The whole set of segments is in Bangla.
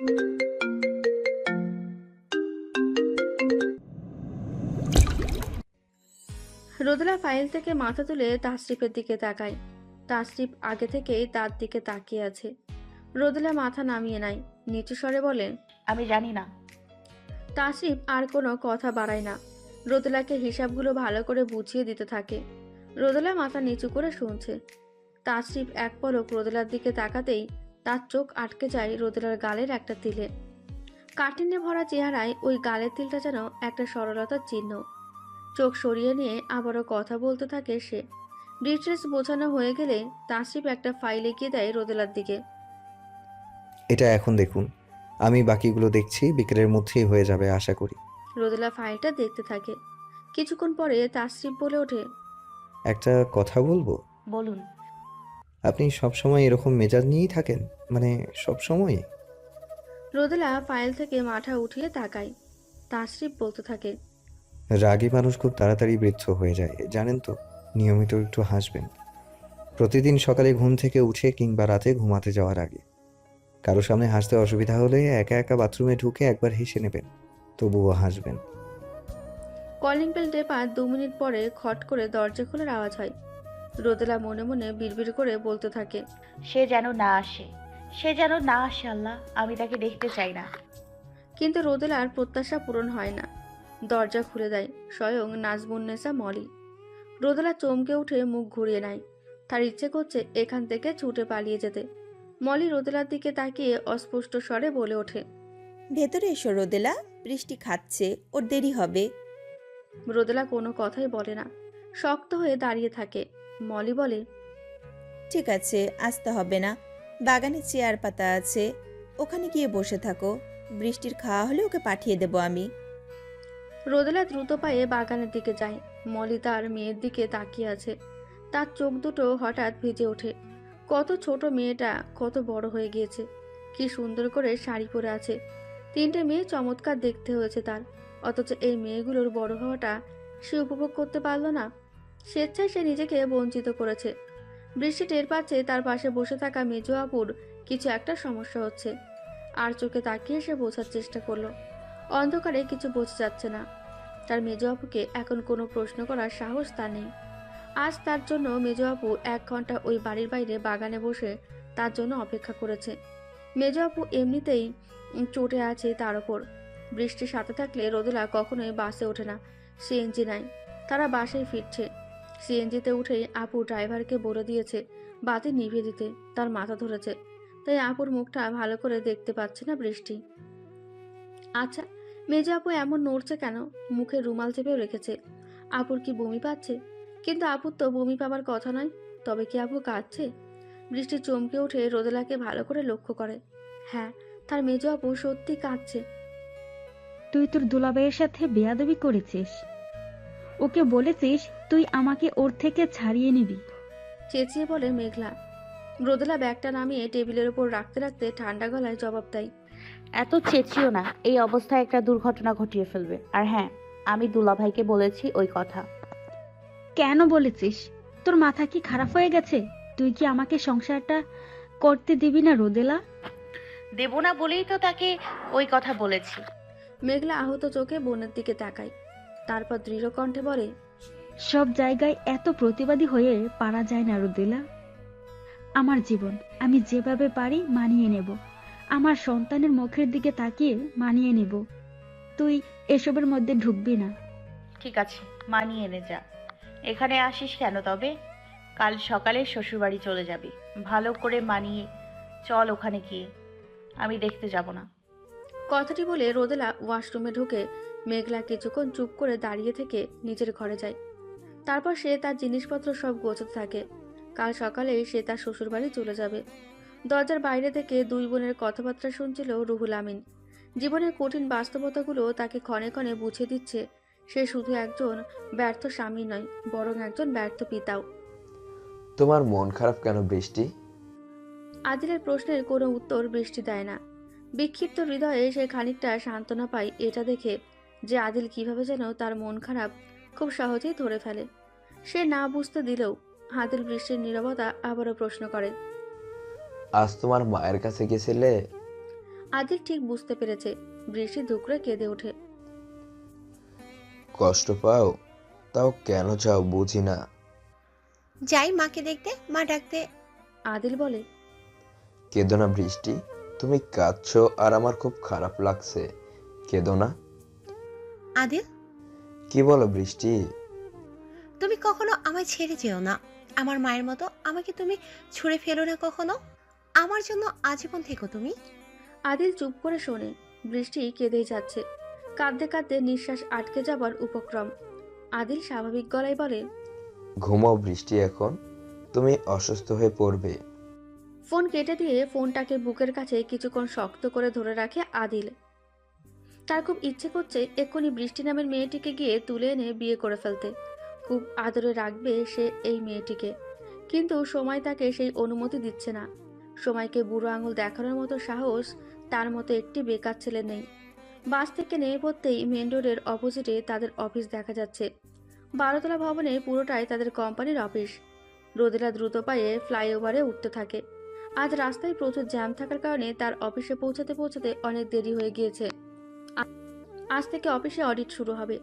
রোদেলা ফাইল থেকে মাথা তুলে তাসরিফের দিকে তাকায়। তাসরিফ আগে থেকেই তার দিকে তাকিয়ে আছে। রোদেলা মাথা নামিয়ে নেয়। নিচু স্বরে বলে আমি জানি না। তাসরিফ আর কোনো কথা বাড়ায় না। রোদেলাকে হিসাবগুলো ভালো করে বুঝিয়ে দিতে থাকে। রোদেলা মাথা নিচু করে শুনছে। তাসরিফ এক পলক রোদেলার দিকে তাকাতেই তার চোখ আটকে যায় রোদেলার গালের একটা তিলে। কাঠিন্যে ভরা চেহারায় ওই গালের তিলটা যেন একটা সরলতার চিহ্ন। চোখ সরিয়ে নিয়ে আবারও কথা বলতে থাকে সে। ডিটেলস বোঝানো হয়ে গেলে তাসরিফ একটা ফাইল এগিয়ে দেয় রোদেলার দিকে। এটা এখন দেখুন। আমি বাকিগুলো দেখছি বিকেলের মধ্যেই হয়ে যাবে আশা করি। রোদেলা ফাইলটা দেখতে থাকে। কিছুক্ষণ পরে তাসরিফ বলে ওঠে একটা কথা বলব? বলুন। আপনি সব সময় এরকম মেজাজ নিয়েই থাকেন? মানে সব সময়? রোদেলা ফাইল থেকে মাথা উঠিয়ে তাকায়। তাসরিফ বলতে থাকে রাগী মানুষ খুব তাড়াতাড়ি বৃদ্ধ হয়ে যায় জানেন তো? নিয়মিত একটু হাসবেন। প্রতিদিন সকালে ঘুম থেকে উঠে কিংবা রাতে ঘুমাতে যাওয়ার আগে। কারও সামনে হাসতে অসুবিধা হলে একা একা বাথরুমে ঢুকে একবার হেসে নেবেন তবুও হাসবেন। কলিং বেল টেপা দু মিনিট পরে খট করে দরজা খোলার আওয়াজ হয়। রোদেলা মনে মনে বিড়বিড় করে বলতে থাকে সে যেন না আসে সে যেন না আসে আল্লাহ আমি তাকে দেখতে চাই না। কিন্তু রোদেলার প্রত্যাশা পূরণ হয় না। দরজা খুলে দেয় স্বয়ং নাজমুন্নেসা মলি। রোদেলা চমকে উঠে মুখ ঘুরিয়ে নেয়। তার ইচ্ছে করছে এখান থেকে ছুটে পালিয়ে যেতে। মলি রোদেলার দিকে তাকিয়ে অস্পষ্ট স্বরে বলে ওঠে ভেতরে এসো রোদেলা বৃষ্টি খাচ্ছে ওর দেরি হবে। রোদেলা কোনো কথাই বলে না। শক্ত হয়ে দাঁড়িয়ে থাকে। মলি বলে ঠিক আছে আসতে হবে না। বাগানে চেয়ার পাতা আছে ওখানে গিয়ে বসে থাকো। বৃষ্টির খাওয়া হলে ওকে পাঠিয়ে দেবো আমি। রোদেলা দ্রুত পায়ে বাগানের দিকে যায়। মলি তার মেয়ের দিকে তাকিয়ে আছে। তার চোখ দুটো হঠাৎ ভিজে ওঠে। কত ছোট মেয়েটা কত বড় হয়ে গিয়েছে। কি সুন্দর করে শাড়ি পরে আছে। তিনটে মেয়ে চমৎকার দেখতে হয়েছে তার। অথচ এই মেয়েগুলোর বড় হওয়াটা সে উপভোগ করতে পারল না। স্বেচ্ছায় সে নিজেকে বঞ্চিত করেছে। বৃষ্টি টের পাচ্ছে তার পাশে বসে থাকা মেজো আপুর কিছু একটা সমস্যা হচ্ছে। আর চোখে তাকিয়ে সে বোঝার চেষ্টা করল। অন্ধকারে কিছু বোঝা যাচ্ছে না। তার মেজো আপুকে এখন কোনো প্রশ্ন করার সাহস তার নেই। আজ তার জন্য মেজো আপু এক ঘণ্টা ওই বাড়ির বাইরে বাগানে বসে তার জন্য অপেক্ষা করেছে। মেজো আপু এমনিতেই চটে আছে তার ওপর। বৃষ্টির সাথে থাকলে রোদেলা কখনোই বাসে ওঠে না। সিএনজি নাই তারা বাসায় ফিরছে। সিএনজিতে উঠেই আপু ড্রাইভারকে বলে দিয়েছে, বাতি নিভিয়ে দিতে। তার মাথা ধরেছে। তাই আপুর মুখটা ভালো করে দেখতে পাচ্ছে না বৃষ্টি। আচ্ছা মেজো আপু এমন নড়ছে কেন? মুখে রুমাল চেপেও রেখেছে। আপুর কি বমি পাচ্ছে? কিন্তু আপুর তো বমি পাবার কথা নয়। তবে কি আপু কাঁদছে? বৃষ্টি চমকে উঠে রোদেলাকে ভালো করে লক্ষ্য করে। হ্যাঁ তার মেজ আপু সত্যি কাঁদছে। তুই তোর দুলাভাইয়ের সাথে বেয়াদবি করেছিস। ওকে বলেছিস তুই আমাকে ওর থেকে ছাড়িয়ে নিবি। চেঁচিয়ে বলে মেঘলা। রোদেলা ব্যাগটা নামিয়ে টেবিলের ওপর রাখতে রাখতে ঠান্ডা গলায় জবাব দেয়। এত চেঁচিও না এই অবস্থায় একটা দুর্ঘটনা ঘটিয়ে ফেলবে। আর হ্যাঁ আমি দুলাভাইকে বলেছি ওই কথা। কেন বলেছিস? তোর মাথা কি খারাপ হয়ে গেছে? তুই কি আমাকে সংসারটা করতে দিবি না রোদেলা? দেব না বলেই তো তাকে ওই কথা বলেছি। মেঘলা আহত চোখে বোনের দিকে তাকায়। তারপর দৃঢ় কণ্ঠে বলে সব জায়গায় এত প্রতিবাদী হয়ে পারা যায় না রোদেলা। আমার জীবন আমি যেভাবে পারি মানিয়ে নেব। আমার সন্তানের মুখের দিকে তাকিয়ে মানিয়ে নেব। তুই এসবের মধ্যে ঢুকবি না। ঠিক আছে মানিয়ে এনে যা। এখানে আসিস কেন তবে? কাল সকালে শ্বশুরবাড়ি চলে যাবি। ভালো করে মানিয়ে চল ওখানে গিয়ে। আমি দেখতে যাব না। কথাটি বলে রোদেলা ওয়াশরুমে ঢুকে মেঘলা কিছুক্ষণ চুপ করে দাঁড়িয়ে থেকে নিজের ঘরে যায়। তারপর সে তার জিনিসপত্র সব গোছাতে থাকে। কাল সকালে সে তার শ্বশুরবাড়ি চলে যাবে। দরজার বাইরে থেকে দুই বোনের কথাবার্তা শুনছিল রুহুল আমিন। জীবনের কঠিন বাস্তবতাগুলো তাকে ক্ষণে ক্ষণে বুঝিয়ে দিচ্ছে সে শুধু একজন ব্যর্থ স্বামী নয় বরং একজন ব্যর্থ পিতাও। তোমার মন খারাপ কেন বৃষ্টি? আদিলের প্রশ্নের কোনো উত্তর বৃষ্টি দেয় না। বিক্ষিপ্ত হৃদয়ে সে খানিকটা সান্ত্বনা পায় এটা দেখে যে আদিল কীভাবে যেন তার মন খারাপ খুব সহজেই ধরে ফেলে। সে না বুঝতে দিলেও আদিল বৃষ্টির নীরবতা আবারও প্রশ্ন করে। আজ তোমার মায়ের কাছে গেছিলে? আদিল ঠিক বুঝতে পেরেছে বৃষ্টি ধুকরে কেঁদে ওঠে। কষ্ট পাও? তাও কেন চাও বুঝি না। যাই মাকে দেখতে মা ডাকতে। আদিল বলে কেঁদো না বৃষ্টি তুমি কাঁদছো আর আমার খুব খারাপ লাগছে। কেঁদো না। আদিল? কি বলো বৃষ্টি? তুমি কখনো আমায় ছেড়ে যেও না। আমার মায়ের মতো আমাকে তুমি ছুঁড়ে ফেলো না কখনো? আমার জন্য আজীবন থেকো তুমি। আদিল চুপ করে শোনে। বৃষ্টি কেঁদেই যাচ্ছে। কাঁদতে কাঁদতে নিঃশ্বাস আটকে যাবার উপক্রম। আদিল স্বাভাবিক গলায় বলে ঘুমাও বৃষ্টি এখন। তুমি অসুস্থ হয়ে পড়বে। ফোন কেটে দিয়ে ফোনটাকে বুকের কাছে কিছুক্ষণ শক্ত করে ধরে রাখে আদিল। তার খুব ইচ্ছে করছে এক্ষুনি বৃষ্টি নামের মেয়েটিকে গিয়ে তুলে এনে বিয়ে করে ফেলতে। খুব আদরে রাখবে সে এই মেয়েটিকে। কিন্তু সময় তাকে সেই অনুমতি দিচ্ছে না। সময়কে বুড়ো আঙুল দেখানোর মতো সাহস তার মতো একটি বেকার ছেলে নেই। বাস থেকে নেমে পড়তেই মেন রোডের অপোজিটে তাদের অফিস দেখা যাচ্ছে। বারোতলা ভবনে পুরোটাই তাদের কোম্পানির অফিস। রোদেলা দ্রুত পায়ে ফ্লাইওভারে উঠতে থাকে। আজ রাস্তায় প্রচুর জ্যাম থাকার কারণে তার অফিসে পৌঁছাতে পৌঁছাতে অনেক দেরি হয়ে গিয়েছে। আজ থেকে অফিসে অডিট শুরু হবে।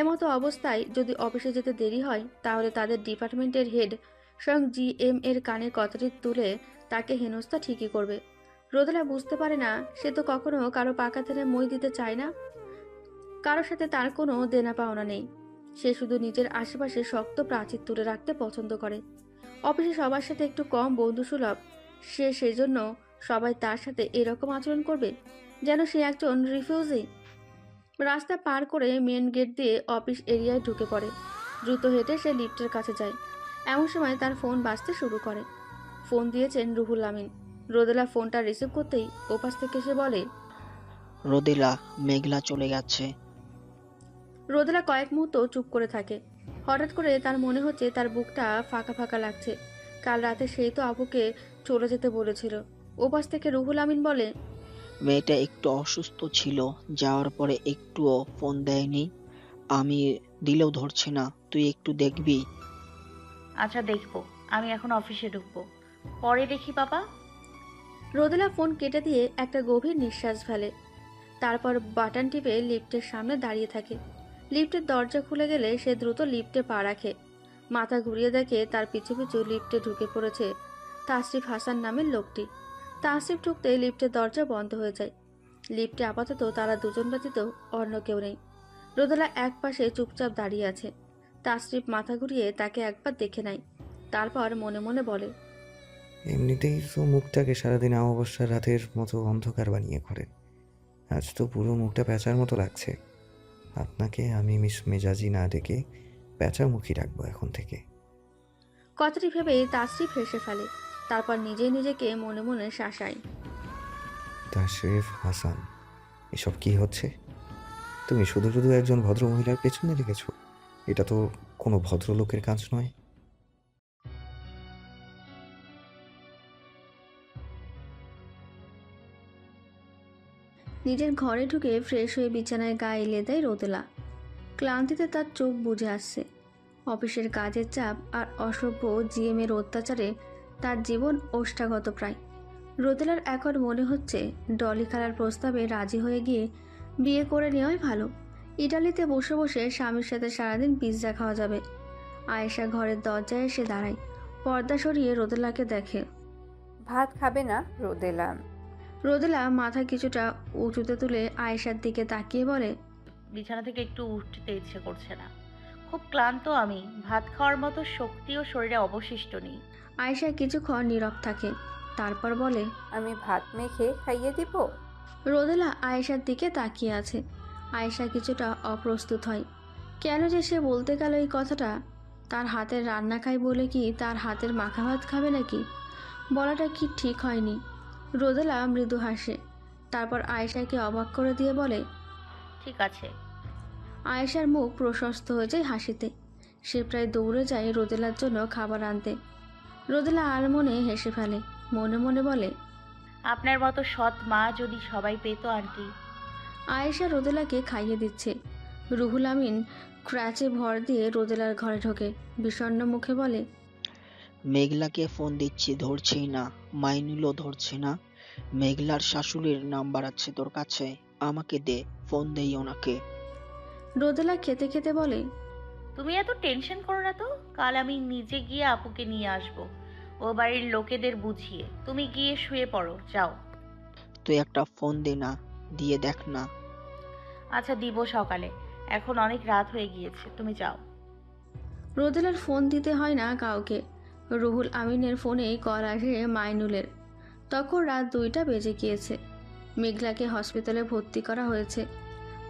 এমতো অবস্থায় যদি অফিসে যেতে দেরি হয়, তাহলে তাদের ডিপার্টমেন্টের হেড স্বয়ং জিএম এর কানে কথাটি তুলে তাকে হেনস্থা ঠিকই করবে। রোদেলা বুঝতে পারে না, সে তো কখনো কারও পাকা ধরে মই দিতে চায় না। কারোর সাথে তার কোনো দেনা পাওনা নেই। সে শুধু নিজের আশেপাশে শক্ত প্রাচীর তুলে রাখতে পছন্দ করে। অফিসে সবার সাথে একটু কম বন্ধুসুলভ, সে সেজন্য সবাই তার সাথে এরকম আচরণ করবে, যেন সে একজন রিফিউজি। রাস্তা পার করে মেন গেট দিয়ে অফিস এরিয়ায় ঢুকে পড়ে। দ্রুত হেঁটে সে লিফটের কাছে যায়। এমন সময় তার ফোন বাজতে শুরু করে। ফোন দিয়েছেন রুহুল আমিন। রোদেলা ফোনটা রিসিভ করতেই ওপাশ থেকে সে বলে রোদেলা মেঘলা চলে গেছে। রোদেলা কয়েক মুহূর্ত চুপ করে থাকে। হঠাৎ করে তার মনে হচ্ছে তার বুকটা ফাঁকা ফাঁকা লাগছে। কাল রাতে সেই তো আবুকে চলে যেতে বলেছিল। ওপাশ থেকে রুহুল আমিন বলে মেয়েটা একটু অসুস্থ ছিল যাওয়ার পরে একটুও ফোন দেয়নি। আমি দিলেও ধরছে না তুই একটু দেখবি। আচ্ছা দেখব। আমি এখন অফিসে ঢুকবো। পরে দেখি বাবা। রোদেলা ফোন কেটে দিয়ে একটা গভীর নিঃশ্বাস ফেলে। তারপর বাটন টিপে লিফটের সামনে দাঁড়িয়ে থাকে। লিফটের দরজা খুলে গেলে সে দ্রুত লিফটে পা রাখে। মাথা ঘুরিয়ে দেখে তার পিছু পিছু লিফটে ঢুকে পড়েছে তাসরিফ হাসান নামের লোকটি। তাসরিফ ঢুকতে লিফটের দরজা বন্ধ হয়ে যায়। লিফটে আপাতত তারা দুজন ব্যতীত অন্য কেউ নেই। রোদেলা এক পাশে চুপচাপ দাঁড়িয়ে আছে। তাসরিফ মাথা ঘুরিয়ে তাকে একবার দেখে নেয়। তারপর মনে মনে বলে এমনিতেই তো মুখটাকে সারাদিন অমাবস্যার রাতের মতো অন্ধকার বানিয়ে করে। আজ তো পুরো মুখটা প্যাঁচার মতো লাগছে। আপনাকে আমি মিস মেজাজি না ডেকে প্যাঁচামুখী রাখব এখন থেকে। কথাটি ভেবে তাসরিফ হেসে ফেলে। তারপর নিজেই নিজেকে মনে মনে শাসায় তাশরিফ হাসান এসব কি হচ্ছে? তুমি শুধু শুধু একজন ভদ্র মহিলার পেছনে লেগেছো? এটা তো কোনো ভদ্রলোকের কাজ নয়। নিজের ঘরে ঢুকে ফ্রেশ হয়ে বিছানায় গা এলে দেয় রোদেলা। ক্লান্তিতে তার চোখ বুঝে আসছে। অফিসের কাজের চাপ আর অসভ্য জিএমের অত্যাচারে তার জীবন ওষ্ঠাগত প্রায়। রোদেলার এখন মনে হচ্ছে ডলি খেলার প্রস্তাবে রাজি হয়ে গিয়ে বিয়ে করে নেওয়াই ভালো। ইটালিতে বসে বসে স্বামীর সাথে সারাদিন পিৎজা খাওয়া যাবে। আয়েশা ঘরের দরজায় এসে দাঁড়ায়। পর্দা সরিয়ে রোদেলাকে দেখে। ভাত খাবে না রোদেলা? রোদেলা মাথা কিছুটা উঁচুতে তুলে আয়েশার দিকে তাকিয়ে বলে বিছানা থেকে একটু উঠতে ইচ্ছে করছে না। খুব ক্লান্ত আমি। ভাত খাওয়ার মতো শক্তিও শরীরে অবশিষ্ট নেই। আয়েশা কিছুক্ষণ নীরব থাকে তারপর বলে আমি ভাত মেখে খাইয়ে দিব? রোদেলা আয়েশার দিকে তাকিয়ে আছে। আয়েশা কিছুটা অপ্রস্তুত হয়। কেন যে সে বলতে গেল এই কথাটা? তার হাতের রান্না খাই বলে কি তার হাতের মাখা ভাত খাবে নাকি? বলাটা কি ঠিক হয়নি। রোদেলা মৃদু হাসে। তারপর আয়েশাকে অবাক করে দিয়ে বলে ঠিক আছে। আয়েশার মুখ প্রশস্ত হয়ে যায় হাসিতে। সে প্রায় দৌড়ে যায় রোদেলার জন্য খাবার আনতে। রোদেলা আর মনে হেসে ফেলে মনে মনে বলে আপনার মতো সৎ মা যদি সবাই পেতো আন্টি। আয়েশা রোদেলাকে খাইয়ে দিচ্ছে। রুহুল আমিন ক্র্যাচে ভর দিয়ে রোদেলার ঘরে ঢোকে বিষণ্ণ মুখে বলে মেঘলাকে ফোন দিচ্ছি ধরছেই না। মাইনুলও ধরছে না। মেঘলার শাশুড়ির নাম্বার আছে তোর কাছে আমাকে দে ফোন দেই ওনাকে। রোদেলা খেতে খেতে বলে তুমি এত টেনশন করো না তো? কাল আমি নিজে গিয়ে আপুকে নিয়ে আসব। ও বাড়ির লোকেদের বুঝিয়ে। তুমি গিয়ে শুয়ে পড়ো যাও। তুই একটা ফোন দে না দিয়ে দেখ না। আচ্ছা দিব সকালে। এখন অনেক রাত হয়ে গিয়েছে তুমি যাও। রোদেলার ফোন দিতে হয় না কাউকে। রুহুল আমিনের ফোনেই কল আসে মাইনুলের। তখন রাত দুইটা বেজে গিয়েছে। মেঘলাকে হসপিটালে ভর্তি করা হয়েছে।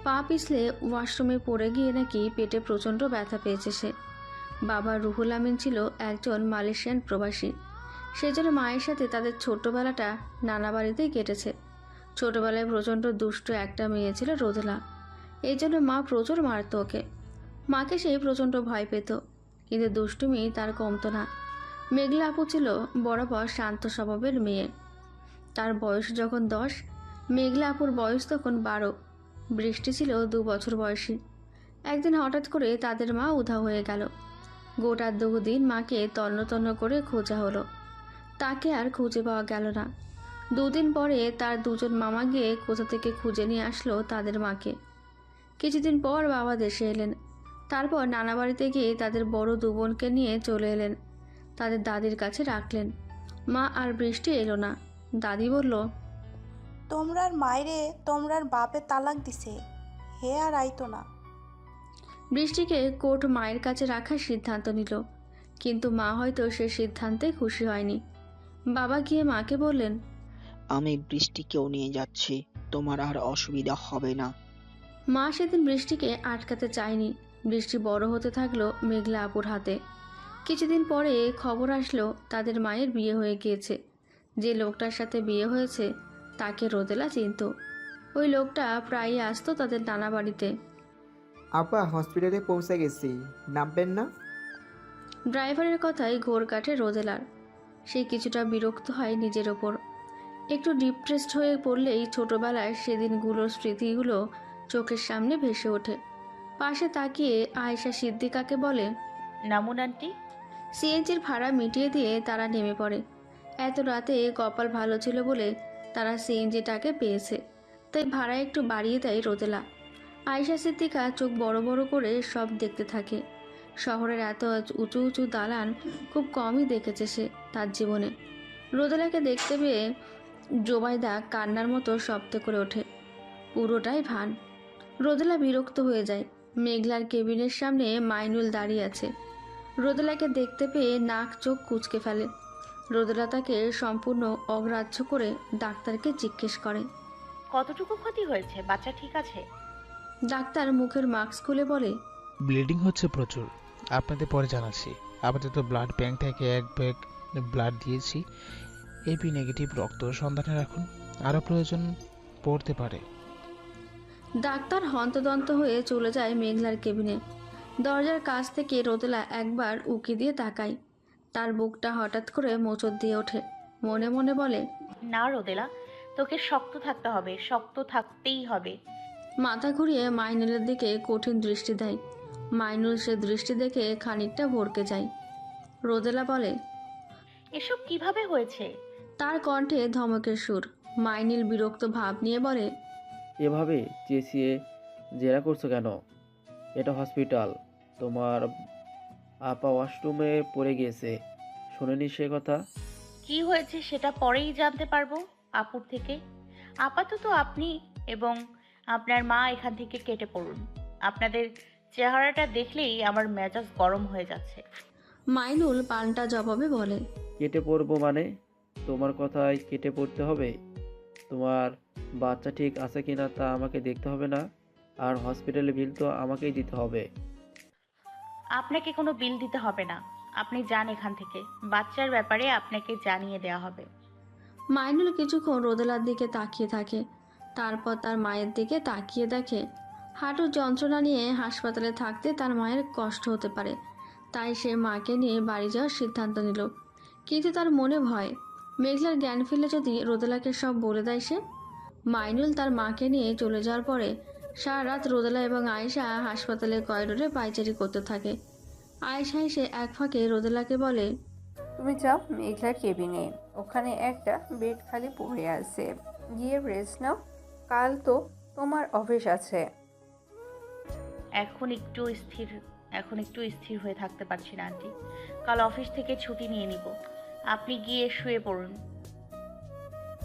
পা পিছলে ওয়াশরুমে পড়ে গিয়ে নাকি পেটে প্রচণ্ড ব্যথা পেয়েছে সে। বাবা রুহুল আমিন ছিল একজন মালয়েশিয়ান প্রবাসী। সেজন্য মায়ের সাথে তাদের ছোট্টবেলাটা নানা বাড়িতেই কেটেছে। ছোটবেলায় প্রচণ্ড দুষ্ট একটা মেয়ে ছিল রোদেলা এই জন্য মা প্রচুর মারত ওকে। মাকে সে প্রচণ্ড ভয় পেত। কিন্তু দুষ্টুমি তার কমতো না। মেঘলা আপু ছিল বরাবর শান্ত স্বভাবের মেয়ে। তার বয়স যখন দশ, মেঘলা আপুর বয়স তখন বারো। বৃষ্টি ছিল দু বছর বয়সী। একদিন হঠাৎ করে তাদের মা উধাও হয়ে গেল। গোটা দুদিন মাকে তন্ন তন্ন করে খোঁজা হলো। তাকে আর খুঁজে পাওয়া গেল না। দুদিন পরে তার দুজন মামা গিয়ে কোথা থেকে খুঁজে নিয়ে আসলো তাদের মাকে। কিছুদিন পর বাবা দেশে এলেন। তারপর নানা বাড়িতে গিয়ে তাদের বড় দু বোনকে নিয়ে চলে এলেন। তাদের দাদির কাছে রাখলেন। মা আর বৃষ্টি এলো না। দাদি বলল, তোমরার মায়েরে তোমরার বাপে তালাক দিছে। হে আর আইতো না। বৃষ্টিকে কোর্ট মায়ের কাছে রাখার সিদ্ধান্ত নিল। কিন্তু মা হয়তো সে সিদ্ধান্তে খুশি হয়নি। বাবা গিয়ে মাকে বললেন আমি বৃষ্টিকেও নিয়ে যাচ্ছি তোমার আর অসুবিধা হবে না। মা সেদিন বৃষ্টিকে আটকাতে চায়নি। বৃষ্টি বড় হতে থাকল মেঘলা আপুর হাতে। কিছুদিন পরে খবর আসলো তাদের মায়ের বিয়ে হয়ে গিয়েছে। যে লোকটার সাথে বিয়ে হয়েছে তাকে রোদেলা চিনত। ওই লোকটা প্রায়ই আসতো তাদের নানা বাড়িতে। আপা হসপিটালে পৌঁছে গেছি। নামবেন না? ড্রাইভারের কথাই ঘোর কাটে রোদেলার। সে কিছুটা বিরক্ত হয় নিজের ওপর। একটু ডিপ্রেসড হয়ে পড়লেই ছোটবেলায় সেদিনগুলোর স্মৃতিগুলো চোখের সামনে ভেসে ওঠে। পাশে তাকিয়ে আয়েশা সিদ্দিকাকে বলে নামুন আন্টি। সিএনজির ভাড়া মিটিয়ে দিয়ে তারা নেমে পড়ে। এত রাতে কপাল ভালো ছিল বলে তারা সিএনজিটাকে পেয়েছে। তাই ভাড়া একটু বাড়িয়ে দেয় রোদেলা। আয়েশা সিদ্দিকা চোখ বড় বড় করে সব দেখতে থাকে। শহরের এত উঁচু উঁচু দালান খুব কমই দেখেছে সে তার জীবনে। রোদেলাকে দেখতে পেয়ে জোবাইদা কান্নার মতো শব্দ করে ওঠে। পুরোটাই ভান। রোদেলা বিরক্ত হয়ে যায়। মেঘলার কেবিনের সামনে মাইনুল দাঁড়িয়ে আছে। রোদেলাকে দেখতে পেয়ে নাক চোখ কুচকে ফেলে। রোদেলা তাকে সম্পূর্ণ অগ্রাহ্য করে ডাক্তারকে জিজ্ঞেস করে। কতটুকু ক্ষতি হয়েছে? বাচ্চা ঠিক আছে? ডাক্তার মুখের মাস্ক খুলে বলে ব্লিডিং হচ্ছে প্রচুর। আপনাদের পরে জানাচ্ছি। আপাতত ব্লাড ব্যাংক থেকে এক ব্যাগ ব্লাড দিয়েছি। এবি নেগেটিভ রক্ত সন্ধানে রাখুন। আরও প্রয়োজন পড়তে পারে। ডাক্তার হন্তদন্ত হয়ে চলে যায় মেঘলার কেবিনে। দরজার কাছ থেকে রোদেলা একবার উকি দিয়ে তাকায়। তার বুকটা হঠাৎ করে মোচড় দিয়ে ওঠে। মনে মনে বলে না রোদেলা তোকে শক্ত থাকতে হবে শক্ত থাকতেই হবে। মাথা ঘুরিয়ে মাইনুলের দিকে কঠিন দৃষ্টি দেয়। মাইনুল সে দৃষ্টি দেখে খানিকটা ভরকে যায়। রোদেলা বলে এসব কীভাবে হয়েছে? তার কণ্ঠে ধমকের সুর। মাইনুল বিরক্ত ভাব নিয়ে বলে এভাবে চেঁচিয়ে জেরা করছ কেন? এটা হসপিটাল। তোমার আপা ওয়াশরুমে পড়ে গিয়েছে। শোনেনি সে কথা? কি হয়েছে সেটা পরেই জানতে পারব আপুর থেকে। আপাতত আপনি এবং আপনার মা এখান থেকে কেটে পড়ুন। আপনাদের চেহারাটা দেখলেই আমার মেজাজ গরম হয়ে যাচ্ছে। মাইনুল পাল্টা জবাবে বলে কেটে পড়ব মানে? তোমার কথায় কেটে পড়তে হবে? তোমার বাচ্চা ঠিক আছে কিনা তা আমাকে দেখতে হবে না? আর হসপিটালে বিল তো আমাকেই দিতে হবে। আপনাকে কোনো বিল দিতে হবে না। আপনি যান এখান থেকে। বাচ্চার ব্যাপারে আপনাকে জানিয়ে দেওয়া হবে। মাইনুল কিছুক্ষণ রোদেলার দিকে তাকিয়ে থাকে। তারপর তার মায়ের দিকে তাকিয়ে দেখে। হাঁটুর যন্ত্রণা নিয়ে হাসপাতালে থাকতে তার মায়ের কষ্ট হতে পারে। তাই সে মাকে নিয়ে বাড়ি যাওয়ার সিদ্ধান্ত নিল। কিন্তু তার মনে ভয়। মেঘলার জ্ঞান ফিরলে যদি রোদেলাকে সব বলে দেয় সে? মাইনুল তার মাকে নিয়ে চলে যাওয়ার পরে সারা রাত রোদেলা এবং আয়েশা হাসপাতালের করিডোরে পাইচারি করতে থাকে। আয়েশা এসে এক ফাঁকে রোদেলাকে বলে, তুমি যাও মেঘলার কেবিনে। ওখানে একটা বেড খালি পড়ে আছে। গিয়ে রেস্ট নাও। কাল তো তোমার অফিস আছে। এখন একটু স্থির, এখন একটু স্থির হয়ে থাকতে পারছি না, আন্টি। কাল অফিস থেকে ছুটি নিয়ে নিব। আপনি গিয়ে শুয়ে পড়ুন।